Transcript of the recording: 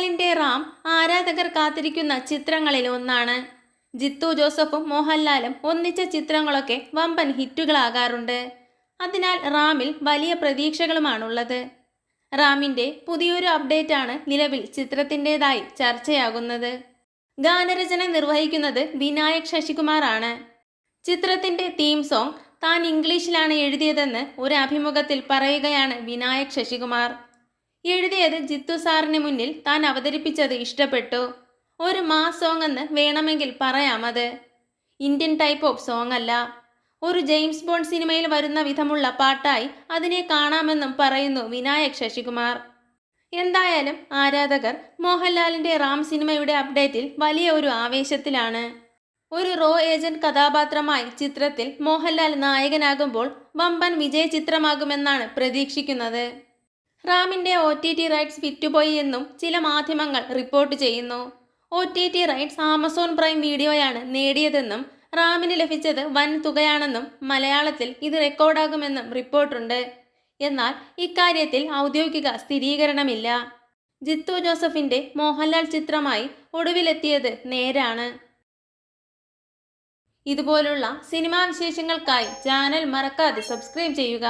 മോഹൻലാലിന്റെ റാം ആരാധകർ കാത്തിരിക്കുന്ന ചിത്രങ്ങളിൽ ഒന്നാണ്. ജിത്തു ജോസഫും മോഹൻലാലും ഒന്നിച്ച ചിത്രങ്ങളൊക്കെ വമ്പൻ ഹിറ്റുകളാകാറുണ്ട്. അതിനാൽ റാമിൽ വലിയ പ്രതീക്ഷകളുമാണുള്ളത്. റാമിന്റെ പുതിയൊരു അപ്ഡേറ്റ് ആണ് നിലവിൽ ചിത്രത്തിന്റെതായി ചർച്ചയാകുന്നത്. ഗാനരചന നിർവഹിക്കുന്നത് വിനായക് ശശികുമാറാണ്. ചിത്രത്തിന്റെ തീം സോങ് താൻ ഇംഗ്ലീഷിലാണ് എഴുതിയതെന്ന് ഒരു അഭിമുഖത്തിൽ പറയുകയാണ് വിനായക് ശശികുമാർ. എഴുതിയത് ജിത്തു സാറിന് മുന്നിൽ താൻ അവതരിപ്പിച്ചത് ഇഷ്ടപ്പെട്ടു. ഒരു മാ സോങ് എന്ന് വേണമെങ്കിൽ പറയാമത് ഇന്ത്യൻ ടൈപ്പ് ഓഫ് സോങ് അല്ല. ഒരു ജെയിംസ് ബോണ്ട് സിനിമയിൽ വരുന്ന വിധമുള്ള പാട്ടായി അതിനെ കാണാമെന്നും പറയുന്നു വിനായക് ശശികുമാർ. എന്തായാലും ആരാധകർ മോഹൻലാലിന്റെ റാം സിനിമയുടെ അപ്ഡേറ്റിൽ വലിയ ഒരു ആവേശത്തിലാണ്. ഒരു റോ ഏജന്റ് കഥാപാത്രമായി ചിത്രത്തിൽ മോഹൻലാൽ നായകനാകുമ്പോൾ വമ്പൻ വിജയ ചിത്രമാകുമെന്നാണ് പ്രതീക്ഷിക്കുന്നത്. റാമിന്റെ ഒ ടി ടി റൈറ്റ്സ് വിറ്റുപോയി എന്നും ചില മാധ്യമങ്ങൾ റിപ്പോർട്ട് ചെയ്യുന്നു. O T T rights Amazon Prime വീഡിയോയാണ് നേടിയതെന്നും റാമിന് ലഭിച്ചത് വൻ തുകയാണെന്നും മലയാളത്തിൽ ഇത് റെക്കോർഡാകുമെന്നും റിപ്പോർട്ടുണ്ട്. എന്നാൽ ഇക്കാര്യത്തിൽ ഔദ്യോഗിക സ്ഥിരീകരണമില്ല. ജിത്തു ജോസഫിന്റെ മോഹൻലാൽ ചിത്രമായി ഒടുവിലെത്തിയത് നേരാണ്. ഇതുപോലുള്ള സിനിമാ വിശേഷങ്ങൾക്കായി ചാനൽ മറക്കാതെ സബ്സ്ക്രൈബ് ചെയ്യുക.